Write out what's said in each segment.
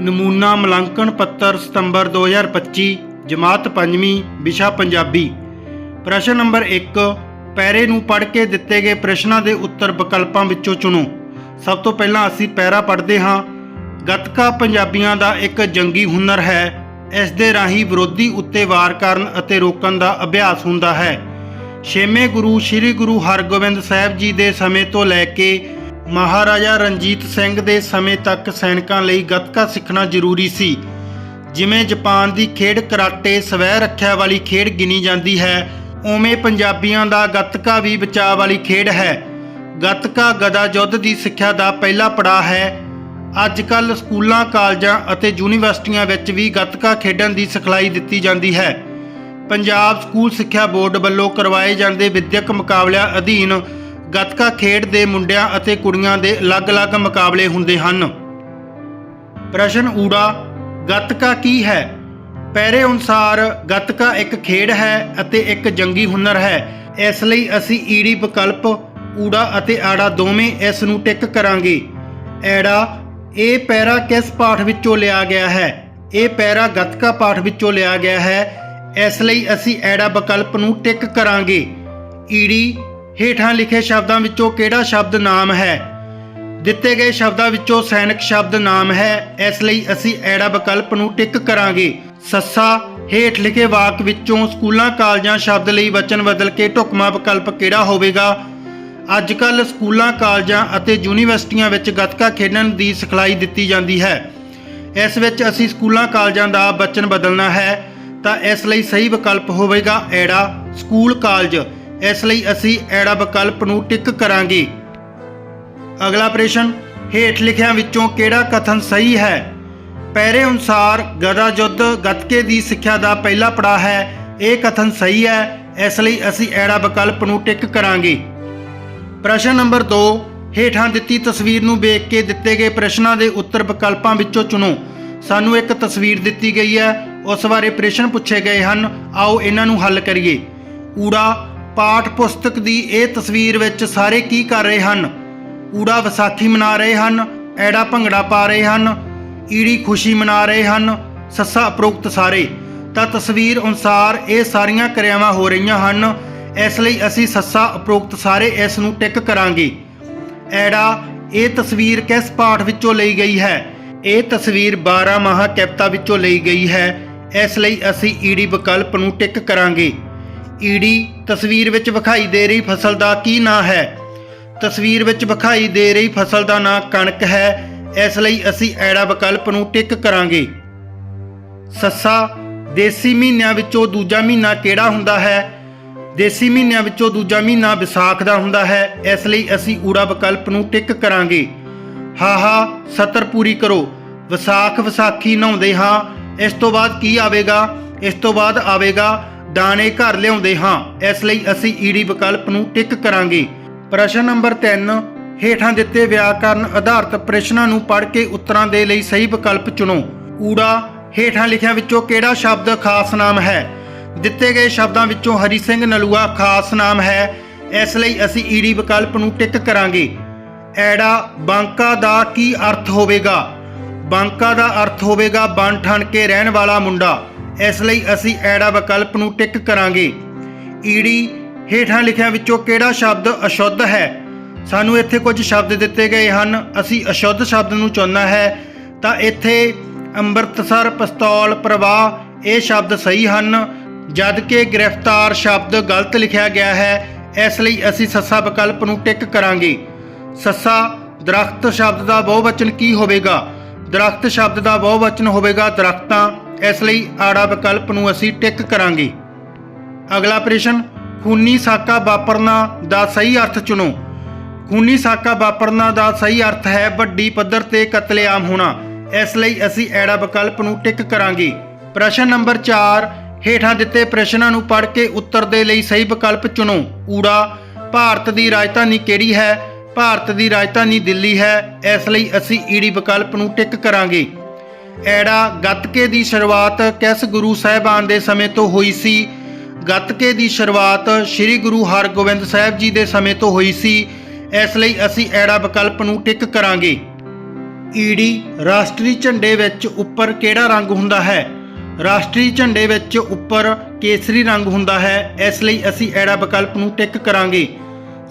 ਨਮੂਨਾ ਮੁਲਾਂਕਣ ਪੱਤਰ ਸਤੰਬਰ 2025 ਜਮਾਤ ਪੰਜਵੀਂ, ਵਿਸ਼ਾ ਪੰਜਾਬੀ। ਪ੍ਰਸ਼ਨ ਨੰਬਰ 1 ਪੈਰੇ ਨੂੰ ਪੜ੍ਹ ਕੇ ਦਿੱਤੇ ਗਏ ਪ੍ਰਸ਼ਨਾਂ ਦੇ ਉੱਤਰ ਵਿਕਲਪਾਂ ਵਿੱਚੋਂ ਚੁਣੋ। ਸਭ ਤੋਂ ਪਹਿਲਾਂ ਅਸੀਂ ਪੈਰਾ ਪੜ੍ਹਦੇ ਹਾਂ। ਗੱਤਕਾ ਪੰਜਾਬੀਆਂ ਦਾ ਇੱਕ ਜੰਗੀ ਹੁਨਰ ਹੈ। ਇਸ ਦੇ ਰਾਹੀਂ ਵਿਰੋਧੀ ਉੱਤੇ ਵਾਰ ਕਰਨ ਅਤੇ ਰੋਕਣ ਦਾ ਅਭਿਆਸ ਹੁੰਦਾ ਹੈ। ਛੇਵੇਂ ਗੁਰੂ ਸ੍ਰੀ ਗੁਰੂ ਹਰਗੋਬਿੰਦ ਸਾਹਿਬ ਜੀ ਦੇ ਸਮੇਂ ਤੋਂ ਲੈ ਕੇ ਮਹਾਰਾਜਾ ਰਣਜੀਤ ਸਿੰਘ ਦੇ ਸਮੇਂ ਤੱਕ ਸੈਨਿਕਾਂ ਲਈ ਗੱਤਕਾ ਸਿੱਖਣਾ ਜ਼ਰੂਰੀ ਸੀ। ਜਿਵੇਂ ਜਾਪਾਨ ਦੀ ਖੇਡ ਕਰਾਟੇ, ਸਵੈ ਰੱਖਿਆ ਵਾਲੀ ਖੇਡ ਗਿਣੀ ਜਾਂਦੀ ਹੈ, ਉਵੇਂ ਪੰਜਾਬੀਆਂ ਦਾ ਗੱਤਕਾ ਵੀ ਬਚਾਅ ਵਾਲੀ ਖੇਡ ਹੈ। ਗੱਤਕਾ ਗਦਾ ਯੁੱਧ ਦੀ ਸਿੱਖਿਆ ਦਾ ਪਹਿਲਾ ਪੜਾਅ ਹੈ। ਅੱਜ ਕੱਲ੍ਹ ਸਕੂਲਾਂ, ਕਾਲਜਾਂ ਅਤੇ ਯੂਨੀਵਰਸਿਟੀਆਂ ਵਿੱਚ ਵੀ ਗੱਤਕਾ ਖੇਡਣ ਦੀ ਸਿਖਲਾਈ ਦਿੱਤੀ ਜਾਂਦੀ ਹੈ। ਪੰਜਾਬ ਸਕੂਲ ਸਿੱਖਿਆ ਬੋਰਡ ਵੱਲੋਂ ਕਰਵਾਏ ਜਾਂਦੇ ਵਿਦਿਅਕ ਮੁਕਾਬਲਿਆਂ ਅਧੀਨ ਗੱਤਕਾ ਖੇਡ ਦੇ ਮੁੰਡਿਆਂ ਅਤੇ ਕੁੜੀਆਂ ਦੇ ਅਲੱਗ-ਅਲੱਗ ਮੁਕਾਬਲੇ ਹੁੰਦੇ ਹਨ। ਪ੍ਰਸ਼ਨ ਊੜਾ, ਗੱਤਕਾ ਕੀ ਹੈ? ਪੈਰੇ ਅਨੁਸਾਰ ਗੱਤਕਾ ਇੱਕ ਖੇਡ ਹੈ ਅਤੇ ਇੱਕ ਜੰਗੀ ਹੁਨਰ ਹੈ। ਇਸ ਲਈ ਅਸੀਂ ਈੜੀ ਵਿਕਲਪ, ਊੜਾ ਅਤੇ ਆੜਾ ਦੋਵੇਂ ਇਸ ਨੂੰ ਟਿਕ ਕਰਾਂਗੇ। ਐੜਾ, ਇਹ ਪੈਰਾ ਕਿਸ ਪਾਠ ਵਿੱਚੋਂ ਲਿਆ ਗਿਆ ਹੈ? ਇਹ ਪੈਰਾ ਗੱਤਕਾ ਪਾਠ ਵਿੱਚੋਂ ਲਿਆ ਗਿਆ ਹੈ। ਇਸ ਲਈ ਅਸੀਂ ਐੜਾ ਵਿਕਲਪ ਨੂੰ ਟਿਕ ਕਰਾਂਗੇ। ਈੜੀ ਹੇਠਾਂ ਲਿਖੇ ਸ਼ਬਦਾਂ ਵਿੱਚੋਂ ਕਿਹੜਾ ਸ਼ਬਦ ਨਾਮ ਹੈ? ਦਿੱਤੇ ਗਏ ਸ਼ਬਦਾਂ ਵਿੱਚੋਂ ਸੈਨਿਕ ਸ਼ਬਦ ਨਾਮ ਹੈ। ਇਸ ਲਈ ਅਸੀਂ ਐੜਾ ਵਿਕਲਪ ਨੂੰ ਟਿਕ ਕਰਾਂਗੇ। ਸੱਸਾ, ਹੇਠ ਲਿਖੇ ਵਾਕ ਵਿੱਚੋਂ ਸਕੂਲਾਂ, ਕਾਲਜਾਂ ਸ਼ਬਦ ਲਈ ਵਚਨ ਬਦਲ ਕੇ ਢੁਕਵਾਂ ਵਿਕਲਪ ਕਿਹੜਾ ਹੋਵੇਗਾ? ਅੱਜ ਕੱਲ੍ਹ ਸਕੂਲਾਂ, ਕਾਲਜਾਂ ਅਤੇ ਯੂਨੀਵਰਸਿਟੀਆਂ ਵਿੱਚ ਗੱਤਕਾ ਖੇਡਣ ਦੀ ਸਿਖਲਾਈ ਦਿੱਤੀ ਜਾਂਦੀ ਹੈ। ਇਸ ਵਿੱਚ ਅਸੀਂ ਸਕੂਲਾਂ, ਕਾਲਜਾਂ ਦਾ ਵਚਨ ਬਦਲਣਾ ਹੈ ਤਾਂ ਇਸ ਲਈ ਸਹੀ ਵਿਕਲਪ ਹੋਵੇਗਾ ਐੜਾ ਸਕੂਲ, ਕਾਲਜ। ਇਸ ਲਈ ਅਸੀਂ ਐੜਾ ਵਿਕਲਪ ਨੂੰ ਟਿਕ ਕਰਾਂਗੇ। ਅਗਲਾ ਪ੍ਰਸ਼ਨ, ਹੇਠ ਲਿਖਿਆਂ ਵਿੱਚੋਂ ਕਿਹੜਾ ਕਥਨ ਸਹੀ ਹੈ? ਪਹਿਰੇ ਅਨੁਸਾਰ ਗਦਾ ਯੁੱਧ ਗੱਤਕੇ ਦੀ ਸਿੱਖਿਆ ਦਾ ਪਹਿਲਾ ਪੜਾਅ ਹੈ, ਇਹ ਕਥਨ ਸਹੀ ਹੈ, ਇਸ ਲਈ ਅਸੀਂ ਐੜਾ ਵਿਕਲਪ ਨੂੰ ਟਿਕ ਕਰਾਂਗੇ। ਪ੍ਰਸ਼ਨ ਨੰਬਰ 2 ਹੇਠਾਂ ਦਿੱਤੀ ਤਸਵੀਰ ਨੂੰ ਵੇਖ ਕੇ ਦਿੱਤੇ ਗਏ ਪ੍ਰਸ਼ਨਾਂ ਦੇ ਉੱਤਰ ਵਿਕਲਪਾਂ ਵਿੱਚੋਂ ਚੁਣੋ। ਸਾਨੂੰ ਇੱਕ ਤਸਵੀਰ ਦਿੱਤੀ ਗਈ ਹੈ, ਉਸ ਬਾਰੇ ਪ੍ਰਸ਼ਨ ਪੁੱਛੇ ਗਏ ਹਨ, ਆਓ ਇਹਨਾਂ ਨੂੰ ਹੱਲ ਕਰੀਏ। ਊੜਾ ਪਾਠ ਪੁਸਤਕ ਦੀ ਇਹ ਤਸਵੀਰ ਵਿੱਚ ਸਾਰੇ ਕੀ ਕਰ ਰਹੇ ਹਨ? ਊੜਾ ਵਿਸਾਖੀ ਮਨਾ ਰਹੇ ਹਨ, ਐੜਾ ਭੰਗੜਾ ਪਾ ਰਹੇ ਹਨ, ਈੜੀ ਖੁਸ਼ੀ ਮਨਾ ਰਹੇ ਹਨ, ਸੱਸਾ ਉਪਰੋਕਤ ਸਾਰੇ। ਤਾਂ ਤਸਵੀਰ ਅਨੁਸਾਰ ਇਹ ਸਾਰੀਆਂ ਕਿਰਿਆਵਾਂ ਹੋ ਰਹੀਆਂ ਹਨ, ਇਸ ਲਈ ਅਸੀਂ ਸੱਸਾ ਉਪਰੋਕਤ ਸਾਰੇ ਇਸ ਨੂੰ ਟਿਕ ਕਰਾਂਗੇ। ਐੜਾ, ਇਹ ਤਸਵੀਰ ਕਿਸ ਪਾਠ ਵਿੱਚੋਂ ਲਈ ਗਈ ਹੈ? ਇਹ ਤਸਵੀਰ 12 ਮਹਾ ਕਵਿਤਾ ਵਿੱਚੋਂ ਲਈ ਗਈ ਹੈ, ਇਸ ਲਈ ਅਸੀਂ ਈੜੀ ਵਿਕਲਪ ਨੂੰ ਟਿਕ ਕਰਾਂਗੇ। ਈੜੀ ਤਸਵੀਰ ਵਿੱਚ ਵਿਖਾਈ ਦੇ ਰਹੀ ਫਸਲ ਦਾ ਕੀ ਨਾਂ ਹੈ? ਤਸਵੀਰ ਵਿੱਚ ਵਿਖਾਈ ਦੇ ਰਹੀ ਫਸਲ ਦਾ ਨਾਂ ਕਣਕ ਹੈ। ਇਸ ਲਈ ਅਸੀਂ ਐੜਾ ਵਿਕਲਪ ਨੂੰ ਟਿਕ ਕਰਾਂਗੇ। ਸੱਸਾ, ਦੇਸੀ ਮਹੀਨਿਆਂ ਵਿੱਚੋਂ ਦੂਜਾ ਮਹੀਨਾ ਕਿਹੜਾ ਹੁੰਦਾ ਹੈ? ਦੇਸੀ ਮਹੀਨਿਆਂ ਵਿੱਚੋਂ ਦੂਜਾ ਮਹੀਨਾ ਵਿਸਾਖ ਦਾ ਹੁੰਦਾ ਹੈ। ਇਸ ਲਈ ਅਸੀਂ ਊੜਾ ਵਿਕਲਪ ਨੂੰ ਟਿਕ ਕਰਾਂਗੇ। ਹਾਹਾ, ਸਤਰ ਪੂਰੀ ਕਰੋ। ਵਿਸਾਖ ਵਿਸਾਖੀ ਨਹਾਉਂਦੇ ਹਾਂ। ਇਸ ਤੋਂ ਬਾਅਦ ਕੀ ਆਵੇਗਾ? ਇਸ ਤੋਂ ਬਾਅਦ ਆਵੇਗਾ ਦਾਣੇ ਘਰ ਲਿਆਉਂਦੇ ਹਾਂ। ਇਸ ਲਈ ਅਸੀਂ ਈੜੀ ਵਿਕਲਪ ਨੂੰ ਟਿਕ ਕਰਾਂਗੇ। ਪ੍ਰਸ਼ਨ ਨੰਬਰ 3 ਹੇਠਾਂ ਦਿੱਤੇ ਵਿਆਕਰਨ ਆਧਾਰਿਤ ਪ੍ਰਸ਼ਨਾਂ ਨੂੰ ਪੜ੍ਹ ਕੇ ਉੱਤਰਾਂ ਦੇ ਲਈ ਸਹੀ ਵਿਕਲਪ ਚੁਣੋ। ਊੜਾ, ਹੇਠਾਂ ਲਿਖਿਆਂ ਵਿੱਚੋਂ ਕਿਹੜਾ ਸ਼ਬਦ ਖਾਸ ਨਾਮ ਹੈ? ਦਿੱਤੇ ਗਏ ਸ਼ਬਦਾਂ ਵਿੱਚੋਂ ਹਰੀ ਸਿੰਘ ਨਲੂਆ ਖਾਸ ਨਾਮ ਹੈ। ਇਸ ਲਈ ਅਸੀਂ ਈੜੀ ਵਿਕਲਪ ਨੂੰ ਟਿਕ ਕਰਾਂਗੇ। ਐੜਾ, ਬਾਂਕਾ ਦਾ ਕੀ ਅਰਥ ਹੋਵੇਗਾ? ਬਾਂਕਾ ਦਾ ਅਰਥ ਹੋਵੇਗਾ ਬਣ ਠਣ ਕੇ ਰਹਿਣ ਵਾਲਾ ਮੁੰਡਾ। ਇਸ ਲਈ ਅਸੀਂ ਐੜਾ ਵਿਕਲਪ ਨੂੰ ਟਿਕ ਕਰਾਂਗੇ। ਈੜੀ ਹੇਠਾਂ ਲਿਖਿਆਂ ਵਿੱਚੋਂ ਕਿਹੜਾ ਸ਼ਬਦ ਅਸ਼ੁੱਧ ਹੈ? ਸਾਨੂੰ ਇੱਥੇ ਕੁਝ ਸ਼ਬਦ ਦਿੱਤੇ ਗਏ ਹਨ। ਅਸੀਂ ਅਸ਼ੁੱਧ ਸ਼ਬਦ ਨੂੰ ਚੁਣਨਾ ਹੈ। ਤਾਂ ਇੱਥੇ ਅੰਮ੍ਰਿਤਸਰ, ਪਿਸਤੌਲ, ਪ੍ਰਵਾਹ ਇਹ ਸ਼ਬਦ ਸਹੀ ਹਨ। ਜਦ ਕਿ ਗ੍ਰਿਫਤਾਰ ਸ਼ਬਦ ਗਲਤ ਲਿਖਿਆ ਗਿਆ ਹੈ। ਇਸ ਲਈ ਅਸੀਂ ਸੱਸਾ ਵਿਕਲਪ ਨੂੰ ਟਿਕ ਕਰਾਂਗੇ। ਸੱਸਾ, ਦਰਖਤ ਸ਼ਬਦ ਦਾ ਬਹੁਵਚਨ ਕੀ ਹੋਵੇਗਾ? ਦਰਖਤ ਸ਼ਬਦ ਦਾ ਬਹੁਵਚਨ ਹੋਵੇਗਾ ਦਰਖਤਾਂ। ਇਸ ਲਈ ਆੜਾ ਵਿਕਲਪ ਨੂੰ ਅਸੀਂ ਟਿਕ ਕਰਾਂਗੇ। ਅਗਲਾ ਪ੍ਰਸ਼ਨ, ਖੂਨੀ ਸਾਕਾ ਵਾਪਰਨਾ ਦਾ ਸਹੀ ਅਰਥ ਚੁਣੋ। ਖੂਨੀ ਸਾਕਾ ਵਾਪਰਨਾ ਦਾ ਸਹੀ ਅਰਥ ਹੈ ਵੱਡੀ ਪੱਧਰ ਤੇ ਕਤਲੇਆਮ ਹੋਣਾ। ਇਸ ਲਈ ਅਸੀਂ ਐੜਾ ਵਿਕਲਪ ਨੂੰ ਟਿਕ ਕਰਾਂਗੇ। ਪ੍ਰਸ਼ਨ ਨੰਬਰ 4 ਹੇਠਾਂ ਦਿੱਤੇ ਪ੍ਰਸ਼ਨਾਂ ਨੂੰ ਪੜ੍ਹ ਕੇ ਉੱਤਰ ਦੇ ਲਈ ਸਹੀ ਵਿਕਲਪ ਚੁਣੋ। ਊੜਾ, ਭਾਰਤ ਦੀ ਰਾਜਧਾਨੀ ਕਿਹੜੀ ਹੈ? ਭਾਰਤ ਦੀ ਰਾਜਧਾਨੀ ਦਿੱਲੀ ਹੈ। ਇਸ ਲਈ ਅਸੀਂ ਈੜੀ ਵਿਕਲਪ ਨੂੰ ਟਿਕ ਕਰਾਂਗੇ। ਐੜਾ ਗੱਤਕੇ ਦੀ ਸ਼ੁਰੂਆਤ ਕਿਸ ਗੁਰੂ ਸਾਹਿਬਾਨ ਦੇ ਸਮੇਂ ਤੋਂ ਹੋਈ ਸੀ? ਗੱਤਕੇ ਦੀ ਸ਼ੁਰੂਆਤ ਸ੍ਰੀ ਗੁਰੂ ਹਰਗੋਬਿੰਦ ਸਾਹਿਬ ਜੀ ਦੇ ਸਮੇਂ ਤੋਂ ਹੋਈ ਸੀ। ਇਸ ਲਈ ਅਸੀਂ ਐੜਾ ਵਿਕਲਪ ਨੂੰ ਟਿਕ ਕਰਾਂਗੇ। ਈੜੀ ਰਾਸ਼ਟਰੀ ਝੰਡੇ ਵਿੱਚ ਉੱਪਰ ਕਿਹੜਾ ਰੰਗ ਹੁੰਦਾ ਹੈ? ਰਾਸ਼ਟਰੀ ਝੰਡੇ ਵਿੱਚ ਉੱਪਰ ਕੇਸਰੀ ਰੰਗ ਹੁੰਦਾ ਹੈ। ਇਸ ਲਈ ਅਸੀਂ ਐੜਾ ਵਿਕਲਪ ਨੂੰ ਟਿਕ ਕਰਾਂਗੇ।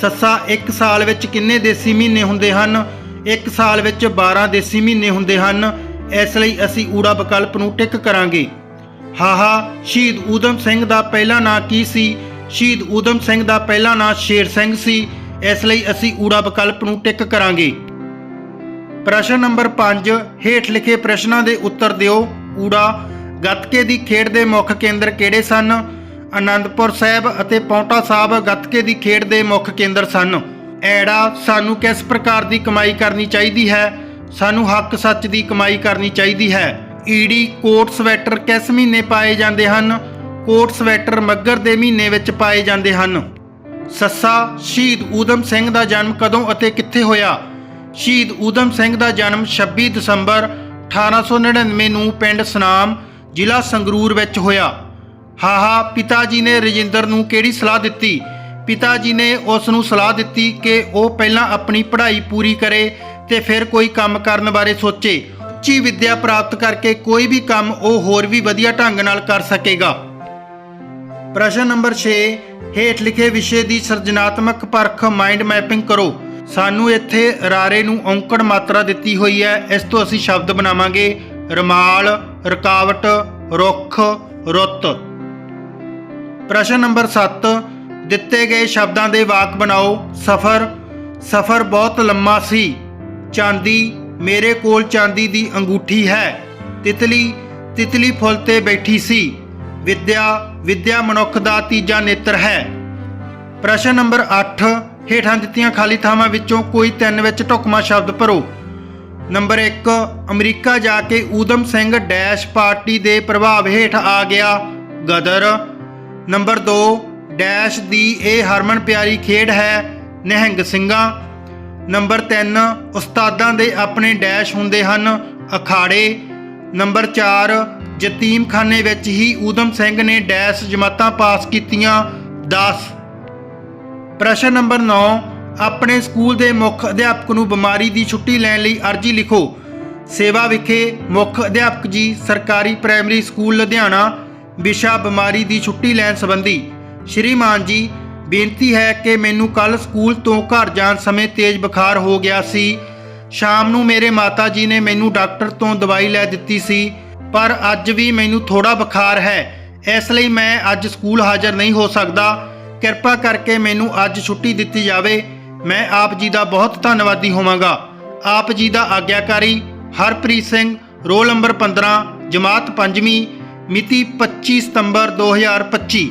ਸੱਸਾ ਇੱਕ ਸਾਲ ਵਿੱਚ ਕਿੰਨੇ ਦੇਸੀ ਮਹੀਨੇ ਹੁੰਦੇ ਹਨ? ਇੱਕ ਸਾਲ ਵਿੱਚ 12 ਦੇਸੀ ਮਹੀਨੇ ਹੁੰਦੇ ਹਨ। ਇਸ ਲਈ ਅਸੀਂ ਊੜਾ ਵਿਕਲਪ ਨੂੰ ਟਿਕ ਕਰਾਂਗੇ। ਹਾਹਾ, ਸ਼ਹੀਦ ਊਧਮ ਸਿੰਘ ਦਾ ਪਹਿਲਾ ਨਾਂ ਕੀ ਸੀ? ਸ਼ਹੀਦ ਊਧਮ ਸਿੰਘ ਦਾ ਪਹਿਲਾ ਨਾਂ ਸ਼ੇਰ ਸਿੰਘ ਸੀ। ਇਸ ਲਈ ਅਸੀਂ ਊੜਾ ਵਿਕਲਪ ਨੂੰ ਟਿਕ ਕਰਾਂਗੇ। ਪ੍ਰਸ਼ਨ ਨੰਬਰ 5 ਹੇਠ ਲਿਖੇ ਪ੍ਰਸ਼ਨਾਂ ਦੇ ਉੱਤਰ ਦਿਓ। ਊੜਾ, ਗੱਤਕੇ ਦੀ ਖੇਡ ਦੇ ਮੁੱਖ ਕੇਂਦਰ ਕਿਹੜੇ ਸਨ? ਆਨੰਦਪੁਰ ਸਾਹਿਬ ਅਤੇ ਪੌਂਟਾ ਸਾਹਿਬ ਗੱਤਕੇ ਦੀ ਖੇਡ ਦੇ ਮੁੱਖ ਕੇਂਦਰ ਸਨ। ਐੜਾ, ਸਾਨੂੰ ਕਿਸ ਪ੍ਰਕਾਰ ਦੀ ਕਮਾਈ ਕਰਨੀ ਚਾਹੀਦੀ ਹੈ? ਸਾਨੂੰ ਹੱਕ ਸੱਚ ਦੀ ਕਮਾਈ ਕਰਨੀ ਚਾਹੀਦੀ ਹੈ। ਈੜੀ ਕੋਟ ਸਵੈਟਰ ਕਿਸ ਮਹੀਨੇ ਪਾਏ ਜਾਂਦੇ ਹਨ? ਕੋਟ ਸਵੈਟਰ ਮੱਗਰ ਦੇ ਮਹੀਨੇ ਵਿੱਚ ਪਾਏ ਜਾਂਦੇ ਹਨ। ਸੱਸਾ, ਸ਼ਹੀਦ ਊਧਮ ਸਿੰਘ ਦਾ ਜਨਮ ਕਦੋਂ ਅਤੇ ਕਿੱਥੇ ਹੋਇਆ? ਸ਼ਹੀਦ ਊਧਮ ਸਿੰਘ ਦਾ ਜਨਮ 26 ਦਸੰਬਰ 1899 ਨੂੰ ਪਿੰਡ ਸਨਾਮ, ਜ਼ਿਲ੍ਹਾ ਸੰਗਰੂਰ ਵਿੱਚ ਹੋਇਆ। ਹਾਹਾ ਪਿਤਾ ਜੀ ਨੇ ਰਜਿੰਦਰ ਨੂੰ ਕਿਹੜੀ ਸਲਾਹ ਦਿੱਤੀ? ਪਿਤਾ ਜੀ ਨੇ ਉਸ ਨੂੰ ਸਲਾਹ ਦਿੱਤੀ ਕਿ ਉਹ ਪਹਿਲਾਂ ਆਪਣੀ ਪੜ੍ਹਾਈ ਪੂਰੀ ਕਰੇ ਤੇ ਫਿਰ ਕੋਈ ਕੰਮ ਕਰਨ ਬਾਰੇ ਸੋਚੇ। ਉੱਚੀ ਵਿੱਦਿਆ ਪ੍ਰਾਪਤ ਕਰਕੇ ਕੋਈ ਵੀ ਕੰਮ ਉਹ ਹੋਰ ਵੀ ਵਧੀਆ ਢੰਗ ਨਾਲ ਕਰ ਸਕੇਗਾ। ਪ੍ਰਸ਼ਨ ਨੰਬਰ 6 ਹੇਠ ਲਿਖੇ ਵਿਸ਼ੇ ਦੀ ਸਿਰਜਣਾਤਮਕ ਪਰਖ ਮਾਈਂਡ ਮੈਪਿੰਗ ਕਰੋ। ਸਾਨੂੰ ਇੱਥੇ ਰਾਰੇ ਨੂੰ ਔਂਕੜ ਮਾਤਰਾ ਦਿੱਤੀ ਹੋਈ ਹੈ। ਇਸ ਤੋਂ ਅਸੀਂ ਸ਼ਬਦ ਬਣਾਵਾਂਗੇ, ਰਮਾਲ, ਰਕਾਵਟ, ਰੁੱਖ, ਰੁੱਤ। ਪ੍ਰਸ਼ਨ ਨੰਬਰ 7 ਦਿੱਤੇ ਗਏ ਸ਼ਬਦਾਂ ਦੇ ਵਾਕ ਬਣਾਓ। ਸਫ਼ਰ ਸਫ਼ਰ ਬਹੁਤ ਲੰਮਾ ਸੀ। ਚਾਂਦੀ, ਮੇਰੇ ਕੋਲ ਚਾਂਦੀ ਦੀ ਅੰਗੂਠੀ ਹੈ। ਤਿਤਲੀ ਤਿਤਲੀ ਫੁੱਲ ਤੇ ਬੈਠੀ ਸੀ। ਵਿਦਿਆ ਵਿਦਿਆ ਮਨੁੱਖ ਦਾ ਤੀਜਾ ਨੇਤਰ ਹੈ। ਪ੍ਰਸ਼ਨ ਨੰਬਰ 8 ਹੇਠਾਂ ਦਿੱਤੀਆਂ ਖਾਲੀ ਥਾਵਾਂ ਵਿੱਚੋਂ ਕੋਈ ਤਿੰਨ ਵਿੱਚ ਢੁਕਵਾਂ ਸ਼ਬਦ ਭਰੋ। ਨੰਬਰ 1 ਅਮਰੀਕਾ ਜਾ ਕੇ ਊਧਮ ਸਿੰਘ ਡੈਸ਼ ਪਾਰਟੀ ਦੇ ਪ੍ਰਭਾਵ ਹੇਠ ਆ ਗਿਆ, ਗਦਰ। ਨੰਬਰ 2 ਡੈਸ਼ ਦੀ ਇਹ ਹਰਮਨ ਪਿਆਰੀ ਖੇਡ ਹੈ, ਨਿਹੰਗ ਸਿੰਘਾਂ। ਨੰਬਰ 3 ਉਸਤਾਦਾਂ ਦੇ ਆਪਣੇ ਡੈਸ਼ ਹੁੰਦੇ ਹਨ, ਅਖਾੜੇ। ਨੰਬਰ 4 ਯਤੀਮਖਾਨੇ ਵਿੱਚ ਹੀ ਊਧਮ ਸਿੰਘ ਨੇ ਡੈਸ਼ ਜਮਾਤਾਂ ਪਾਸ ਕੀਤੀਆਂ। 10 ਪ੍ਰਸ਼ਨ ਨੰਬਰ 9 ਆਪਣੇ ਸਕੂਲ ਦੇ ਮੁੱਖ ਅਧਿਆਪਕ ਨੂੰ ਬਿਮਾਰੀ ਦੀ ਛੁੱਟੀ ਲੈਣ ਲਈ ਅਰਜ਼ੀ ਲਿਖੋ। ਸੇਵਾ ਵਿਖੇ ਮੁੱਖ ਅਧਿਆਪਕ ਜੀ, ਸਰਕਾਰੀ ਪ੍ਰਾਇਮਰੀ ਸਕੂਲ ਲੁਧਿਆਣਾ, ਵਿਸ਼ਾ ਬਿਮਾਰੀ ਦੀ ਛੁੱਟੀ ਲੈਣ ਸੰਬੰਧੀ। ਸ਼੍ਰੀਮਾਨ ਜੀ ਬੇਨਤੀ ਹੈ ਕਿ ਮੈਨੂੰ ਕੱਲ ਸਕੂਲ ਤੋਂ ਘਰ ਜਾਣ ਸਮੇਂ ਤੇਜ਼ ਬੁਖਾਰ ਹੋ ਗਿਆ ਸੀ। ਸ਼ਾਮ ਨੂੰ ਮੇਰੇ ਮਾਤਾ ਜੀ ਨੇ ਮੈਨੂੰ ਡਾਕਟਰ ਤੋਂ ਦਵਾਈ ਲੈ ਦਿੱਤੀ ਸੀ, ਪਰ ਅੱਜ ਵੀ ਮੈਨੂੰ ਥੋੜਾ ਬੁਖਾਰ ਹੈ। ਇਸ ਲਈ ਮੈਂ ਅੱਜ ਸਕੂਲ ਹਾਜ਼ਰ ਨਹੀਂ ਹੋ ਸਕਦਾ। ਕਿਰਪਾ ਕਰਕੇ ਮੈਨੂੰ ਅੱਜ ਛੁੱਟੀ ਦਿੱਤੀ ਜਾਵੇ। ਮੈਂ ਆਪ ਜੀ ਦਾ ਬਹੁਤ ਧੰਨਵਾਦੀ ਹੋਵਾਂਗਾ। ਆਪ ਜੀ ਦਾ ਆਗਿਆਕਾਰੀ ਹਰਪ੍ਰੀਤ ਸਿੰਘ, ਰੋਲ ਨੰਬਰ 15 ਜਮਾਤ 5ਵੀਂ ਮਿਤੀ 25 ਸਤੰਬਰ 2025